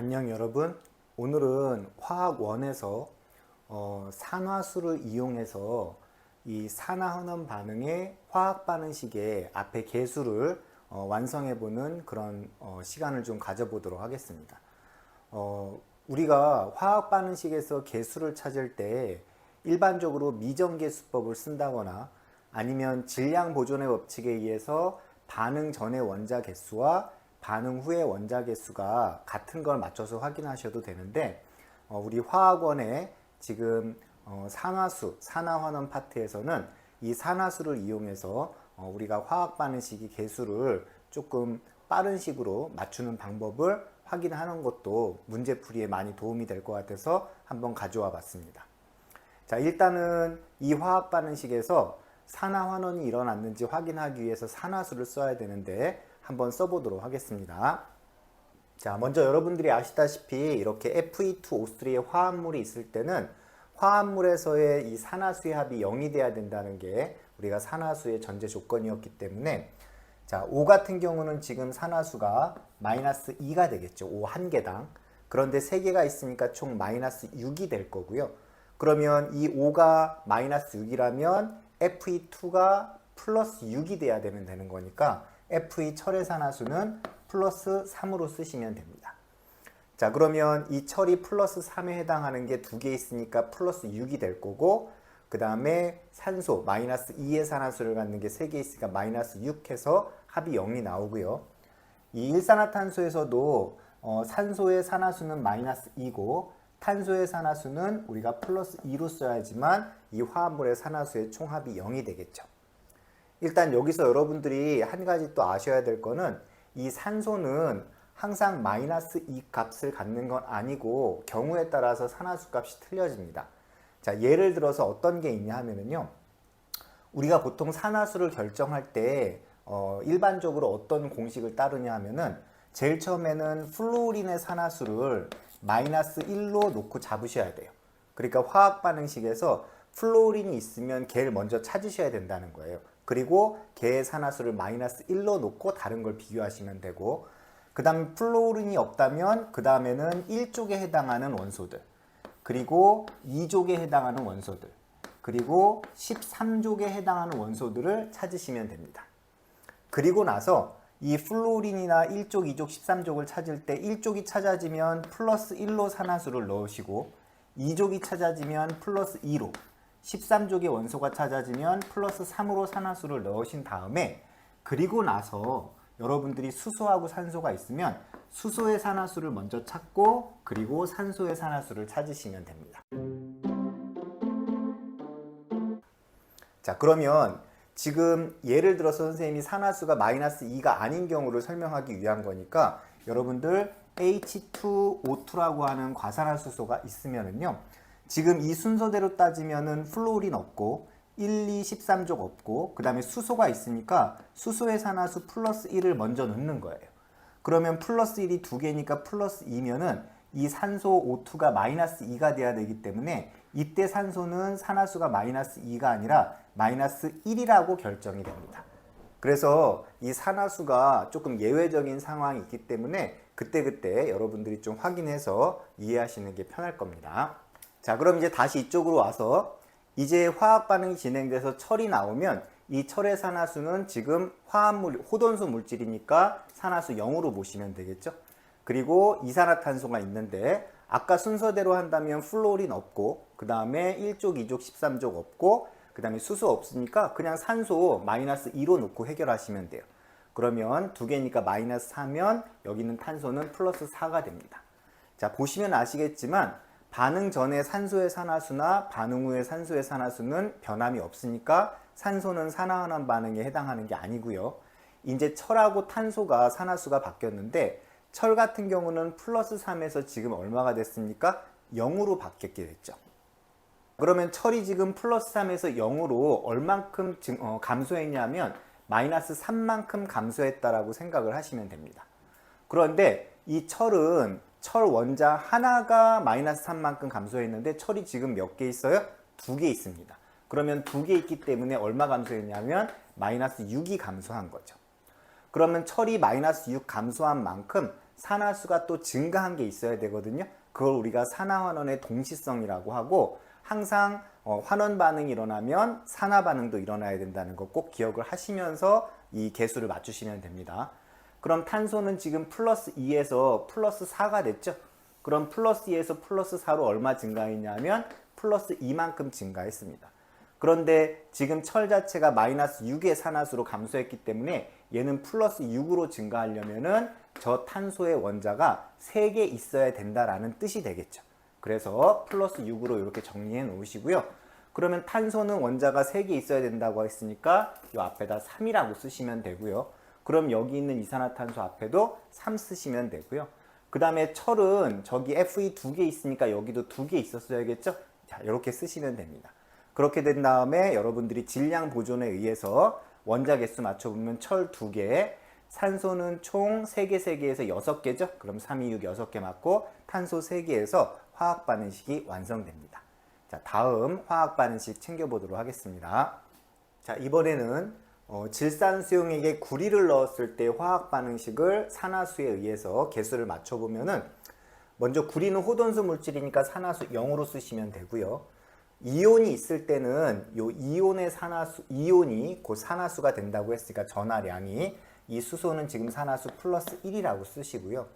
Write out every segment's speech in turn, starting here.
안녕 여러분. 오늘은 화학 원에서 어, 산화수를 이용해서 이 산화환원 반응의 화학 반응식의 앞에 개수를 어, 완성해 보는 그런 어, 시간을 좀 가져보도록 하겠습니다. 어, 우리가 화학 반응식에서 개수를 찾을 때 일반적으로 미정계수법을 쓴다거나 아니면 질량 보존의 법칙에 의해서 반응 전의 원자 개수와 반응 후의 원자 개수가 같은 걸 맞춰서 확인하셔도 되는데 어, 우리 화학원의 지금 어, 산화수, 산화환원 파트에서는 이 산화수를 이용해서 어, 우리가 화학 반응식이 개수를 조금 빠른 식으로 맞추는 방법을 확인하는 것도 문제풀이에 많이 도움이 될 것 같아서 한번 가져와 봤습니다. 자, 일단은 이 화학 반응식에서 산화환원이 일어났는지 확인하기 위해서 산화수를 써야 되는데 한번 써보도록 하겠습니다. 자, 먼저 여러분들이 아시다시피 이렇게 Fe2O3의 화합물이 있을 때는 화합물에서의 이 산화수의 합이 0이 돼야 된다는 게 우리가 산화수의 전제 조건이었기 때문에 자, O 같은 경우는 지금 산화수가 마이너스 2가 되겠죠. O 한 개당. 그런데 세 개가 있으니까 총 마이너스 6이 될 거고요. 그러면 이 5가 마이너스 6이라면 Fe2가 플러스 6이 돼야 되면 되는 거니까 Fe 철의 산화수는 플러스 3으로 쓰시면 됩니다. 자, 그러면 이 철이 플러스 3에 해당하는 게 두 개 있으니까 플러스 6이 될 거고, 그 다음에 산소, 마이너스 2의 산화수를 갖는 게 세 개 있으니까 마이너스 6 해서 합이 0이 나오고요. 이 일산화탄소에서도 어, 산소의 산화수는 마이너스 2고, 탄소의 산화수는 우리가 플러스 2로 써야지만 이 화합물의 산화수의 총합이 0이 되겠죠. 일단 여기서 여러분들이 한 가지 또 아셔야 될 거는 이 산소는 항상 마이너스 2 값을 갖는 건 아니고 경우에 따라서 산화수 값이 틀려집니다. 자, 예를 들어서 어떤 게 있냐 하면은요. 우리가 보통 산화수를 결정할 때 어, 일반적으로 어떤 공식을 따르냐 하면은 제일 처음에는 플로린의 산화수를 마이너스 1로 놓고 잡으셔야 돼요. 그러니까 화학 반응식에서 플로린이 있으면 걔를 먼저 찾으셔야 된다는 거예요. 그리고 걔의 산화수를 마이너스 1로 놓고 다른 걸 비교하시면 되고 그 다음 플로린이 없다면 그 다음에는 1족에 해당하는 원소들 그리고 2족에 해당하는 원소들 그리고 13족에 해당하는 원소들을 찾으시면 됩니다. 그리고 나서 이 플로린이나 1족, 2족, 13족을 찾을 때 1족이 찾아지면 플러스 1로 산화수를 넣으시고 2족이 찾아지면 플러스 2로 13족의 원소가 찾아지면 플러스 3으로 산화수를 넣으신 다음에 그리고 나서 여러분들이 수소하고 산소가 있으면 수소의 산화수를 먼저 찾고 그리고 산소의 산화수를 찾으시면 됩니다. 자 그러면 지금 예를 들어서 선생님이 산화수가 마이너스 2가 아닌 경우를 설명하기 위한 거니까 여러분들 H2O2라고 하는 과산화수소가 있으면은요 지금 이 순서대로 따지면은 플로린 없고 1, 2, 13족 없고 그 다음에 수소가 있으니까 수소의 산화수 플러스 1을 먼저 넣는 거예요. 그러면 플러스 1이 두 개니까 플러스 2면은 이 산소 O2가 마이너스 2가 돼야 되기 때문에 이때 산소는 산화수가 마이너스 2가 아니라 마이너스 1이라고 결정이 됩니다. 그래서 이 산화수가 조금 예외적인 상황이 있기 때문에 그때그때 여러분들이 좀 확인해서 이해하시는 게 편할 겁니다. 자, 그럼 이제 다시 이쪽으로 와서 이제 화학 반응이 진행돼서 철이 나오면 이 철의 산화수는 지금 화합물, 호돈수 물질이니까 산화수 0으로 보시면 되겠죠. 그리고 이산화탄소가 있는데 아까 순서대로 한다면 플로린 없고 그 다음에 1족, 2족, 13족 없고 그 다음에 수소 없으니까 그냥 산소 마이너스 2로 놓고 해결하시면 돼요. 그러면 두 개니까 마이너스 4면 여기 있는 탄소는 플러스 4가 됩니다. 자 보시면 아시겠지만 반응 전에 산소의 산화수나 반응 후의 산소의 산화수는 변함이 없으니까 산소는 산화환원 반응에 해당하는 게 아니고요. 이제 철하고 탄소가 산화수가 바뀌었는데 철 같은 경우는 플러스 3에서 지금 얼마가 됐습니까? 0으로 바뀌게 됐죠. 그러면 철이 지금 플러스 3에서 0으로 얼만큼 증- 어, 감소했냐면 마이너스 3만큼 감소했다라고 생각을 하시면 됩니다. 그런데 이 철은 철 원자 하나가 마이너스 3만큼 감소했는데 철이 지금 몇 개 있어요? 두 개 있습니다. 그러면 두 개 있기 때문에 얼마 감소했냐면 마이너스 6이 감소한 거죠. 그러면 철이 마이너스 6 감소한 만큼 산화수가 또 증가한 게 있어야 되거든요. 그걸 우리가 산화환원의 동시성이라고 하고 항상 어, 환원 반응이 일어나면 산화 반응도 일어나야 된다는 거 꼭 기억을 하시면서 이 개수를 맞추시면 됩니다. 그럼 탄소는 지금 플러스 2에서 플러스 4가 됐죠? 그럼 플러스 2에서 플러스 4로 얼마 증가했냐면 플러스 2만큼 증가했습니다. 그런데 지금 철 자체가 마이너스 6의 산화수로 감소했기 때문에 얘는 플러스 6으로 증가하려면은 저 탄소의 원자가 3개 있어야 된다라는 뜻이 되겠죠. 그래서 플러스 6으로 이렇게 정리해 놓으시고요. 그러면 탄소는 원자가 3개 있어야 된다고 했으니까 이 앞에다 3이라고 쓰시면 되고요. 그럼 여기 있는 이산화탄소 앞에도 3 쓰시면 되고요. 그 다음에 철은 저기 Fe 두 개 있으니까 여기도 두 개 있었어야겠죠? 자, 이렇게 쓰시면 됩니다. 그렇게 된 다음에 여러분들이 질량 보존에 의해서 원자 개수 맞춰보면 철 두 개, 산소는 총 3개, 3개에서 6개죠? 그럼 3, 2, 6, 6개 맞고 탄소 3개에서 화학 반응식이 완성됩니다. 자, 다음 화학 반응식 챙겨보도록 하겠습니다. 자, 이번에는 어, 질산 수용액에 구리를 넣었을 때 화학 반응식을 산화수에 의해서 개수를 맞춰보면은 먼저 구리는 호돈수 물질이니까 산화수 0으로 쓰시면 되고요. 이온이 있을 때는 요 이온의 산화수 이온이 곧 산화수가 된다고 했으니까 전하량이 이 수소는 지금 산화수 플러스 1이라고 쓰시고요.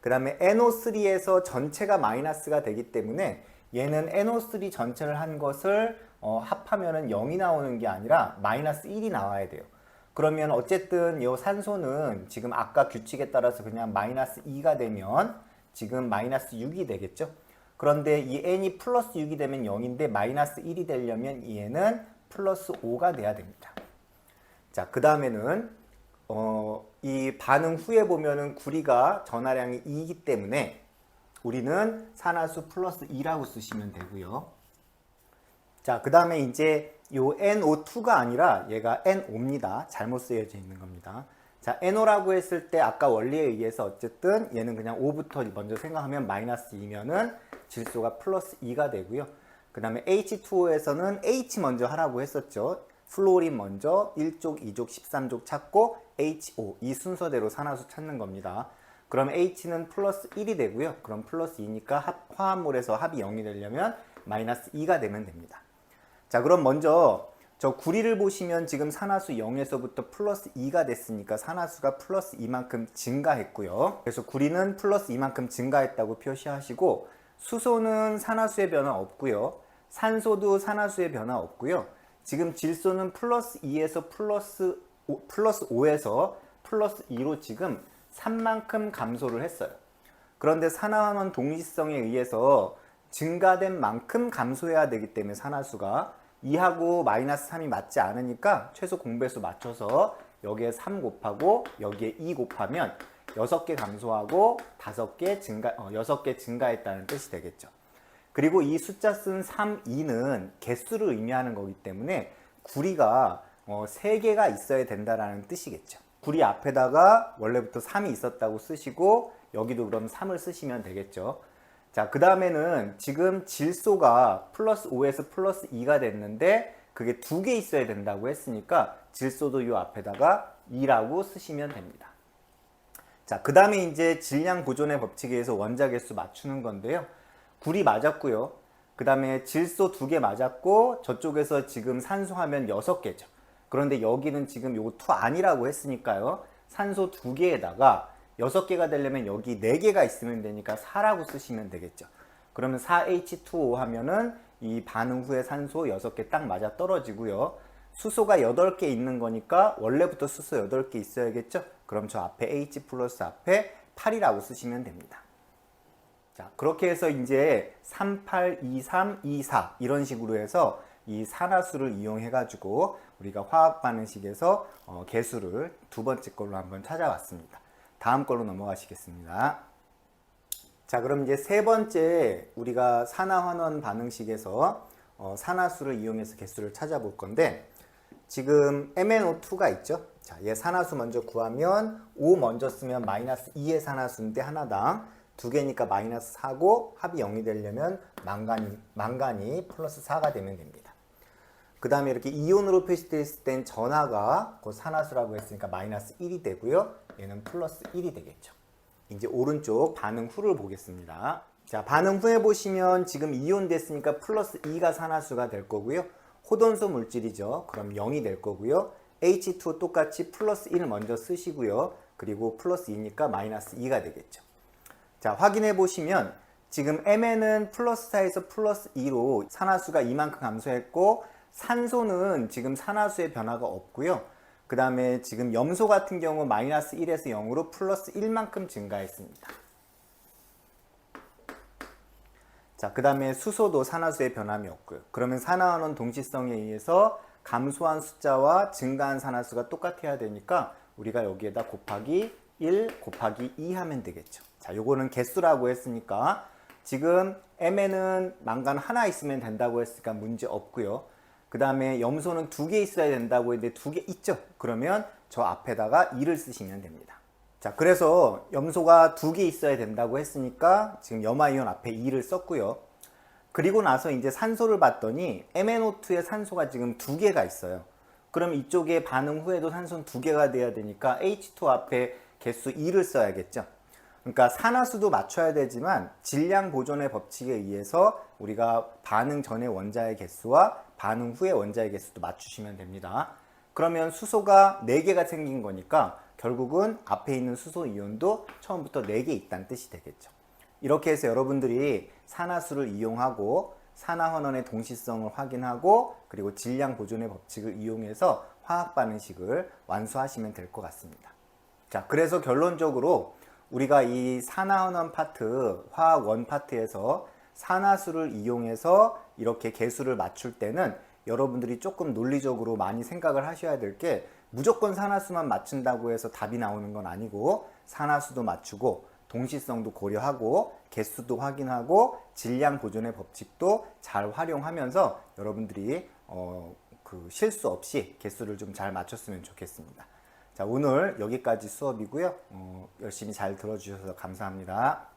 그 다음에 NO3에서 전체가 마이너스가 되기 때문에 얘는 NO3 전체를 한 것을 어, 합하면은 0이 나오는 게 아니라 마이너스 1이 나와야 돼요. 그러면 어쨌든 이 산소는 지금 아까 규칙에 따라서 그냥 마이너스 2가 되면 지금 마이너스 6이 되겠죠. 그런데 이 n이 플러스 6이 되면 0인데 마이너스 1이 되려면 얘는 플러스 5가 돼야 됩니다. 자, 그 다음에는 어, 이 반응 후에 보면은 구리가 전하량이 2이기 때문에 우리는 산화수 플러스 2라고 쓰시면 되고요. 자, 그 다음에 이제 요 NO2가 아니라 얘가 NO입니다. 잘못 쓰여져 있는 겁니다. 자, NO라고 했을 때 아까 원리에 의해서 어쨌든 얘는 그냥 5부터 먼저 생각하면 마이너스 2면은 질소가 플러스 2가 되고요. 그 다음에 H2O에서는 H 먼저 하라고 했었죠. 플로린 먼저 1족, 2족, 13족 찾고 HO 이 순서대로 산화수 찾는 겁니다. 그럼 H는 플러스 1이 되고요. 그럼 플러스 2니까 합, 화합물에서 합이 0이 되려면 마이너스 2가 되면 됩니다. 자 그럼 먼저 저 구리를 보시면 지금 산화수 0에서부터 플러스 2가 됐으니까 산화수가 플러스 2만큼 증가했고요. 그래서 구리는 플러스 2만큼 증가했다고 표시하시고 수소는 산화수의 변화 없고요. 산소도 산화수의 변화 없고요. 지금 질소는 플러스 2에서 플러스 5, 플러스 5에서 플러스 2로 지금 3만큼 감소를 했어요. 그런데 산화환원 동시성에 의해서 증가된 만큼 감소해야 되기 때문에 산화수가 2하고 마이너스 3이 맞지 않으니까 최소 공배수 맞춰서 여기에 3 곱하고 여기에 2 곱하면 6개 감소하고 5개 증가, 어, 6개 증가했다는 뜻이 되겠죠. 그리고 이 숫자 쓴 3, 2는 개수를 의미하는 거기 때문에 구리가 어, 3개가 있어야 된다라는 뜻이겠죠. 구리 앞에다가 원래부터 3이 있었다고 쓰시고 여기도 그럼 3을 쓰시면 되겠죠. 자, 그 다음에는 지금 질소가 플러스 5에서 플러스 2가 됐는데 그게 두 개 있어야 된다고 했으니까 질소도 이 앞에다가 2라고 쓰시면 됩니다. 자, 그 다음에 이제 질량 보존의 법칙에 의해서 원자 개수 맞추는 건데요. 구리 맞았고요. 그 다음에 질소 두 개 맞았고 저쪽에서 지금 산소 하면 여섯 개죠. 그런데 여기는 지금 요거 투 아니라고 했으니까요. 산소 두 개에다가 여섯 개가 되려면 여기 네 개가 있으면 되니까 4라고 쓰시면 되겠죠. 그러면 4H2O 하면은 이 반응 후에 산소 6개 딱 맞아 떨어지고요. 수소가 8개 있는 거니까 원래부터 수소 8개 있어야겠죠? 그럼 저 앞에 H 플러스 앞에 8이라고 쓰시면 됩니다. 자, 그렇게 해서 이제 3, 8, 2, 3, 2, 4 이런 식으로 해서 이 산화수를 이용해 가지고 우리가 화학 반응식에서 어, 개수를 두 번째 걸로 한번 찾아왔습니다. 다음 걸로 넘어가시겠습니다. 자, 그럼 이제 세 번째 우리가 산화환원 반응식에서 어, 산화수를 이용해서 개수를 찾아볼 건데 지금 MnO2가 있죠. 자, 얘 산화수 먼저 구하면 5 먼저 쓰면 마이너스 2의 산화수인데 하나당 두 개니까 마이너스 4고 합이 0이 되려면 망간이, 망간이 플러스 4가 되면 됩니다. 그 다음에 이렇게 이온으로 표시되어 있을 땐 전하가 그 산화수라고 했으니까 마이너스 1이 되고요. 얘는 플러스 1이 되겠죠. 이제 오른쪽 반응 후를 보겠습니다. 자, 반응 후에 보시면 지금 이온 됐으니까 플러스 2가 산화수가 될 거고요. 호돈소 물질이죠. 그럼 0이 될 거고요. H2 똑같이 플러스 1 먼저 쓰시고요. 그리고 플러스 2니까 마이너스 2가 되겠죠. 자, 확인해 보시면 지금 Mn은 플러스 4에서 플러스 2로 산화수가 이만큼 감소했고 산소는 지금 산화수의 변화가 없고요. 그 다음에 지금 염소 같은 경우 마이너스 1에서 0으로 플러스 1만큼 증가했습니다. 자, 그 다음에 수소도 산화수의 변함이 없고요. 그러면 산화원은 동시성에 의해서 감소한 숫자와 증가한 산화수가 똑같아야 되니까 우리가 여기에다 곱하기 1 곱하기 2 하면 되겠죠. 자, 요거는 개수라고 했으니까 지금 M에는 망간 하나 있으면 된다고 했으니까 문제 없고요. 그 다음에 염소는 두 개 있어야 된다고 했는데 두 개 있죠. 그러면 저 앞에다가 2를 쓰시면 됩니다. 자, 그래서 염소가 두 개 있어야 된다고 했으니까 지금 염화이온 앞에 2를 썼고요. 그리고 나서 이제 산소를 봤더니 MnO2에 산소가 지금 두 개가 있어요. 그럼 이쪽에 반응 후에도 산소는 두 개가 돼야 되니까 H2 앞에 개수 2를 써야겠죠. 그러니까 산화수도 맞춰야 되지만 질량 보존의 법칙에 의해서 우리가 반응 전의 원자의 개수와 반응 후의 원자의 개수도 맞추시면 됩니다. 그러면 수소가 4개가 생긴 거니까 결국은 앞에 있는 수소 이온도 처음부터 4개 있다는 뜻이 되겠죠. 이렇게 해서 여러분들이 산화수를 이용하고 산화환원의 동시성을 확인하고 그리고 질량 보존의 법칙을 이용해서 화학 반응식을 완수하시면 될 것 같습니다. 자, 그래서 결론적으로 우리가 이 산화환원 파트, 화학 원 파트에서 산화수를 이용해서 이렇게 개수를 맞출 때는 여러분들이 조금 논리적으로 많이 생각을 하셔야 될 게 무조건 산화수만 맞춘다고 해서 답이 나오는 건 아니고 산화수도 맞추고 동시성도 고려하고 개수도 확인하고 질량 보존의 법칙도 잘 활용하면서 여러분들이 어, 그 실수 없이 개수를 좀 잘 맞췄으면 좋겠습니다. 자 오늘 여기까지 수업이고요. 어, 열심히 잘 들어주셔서 감사합니다.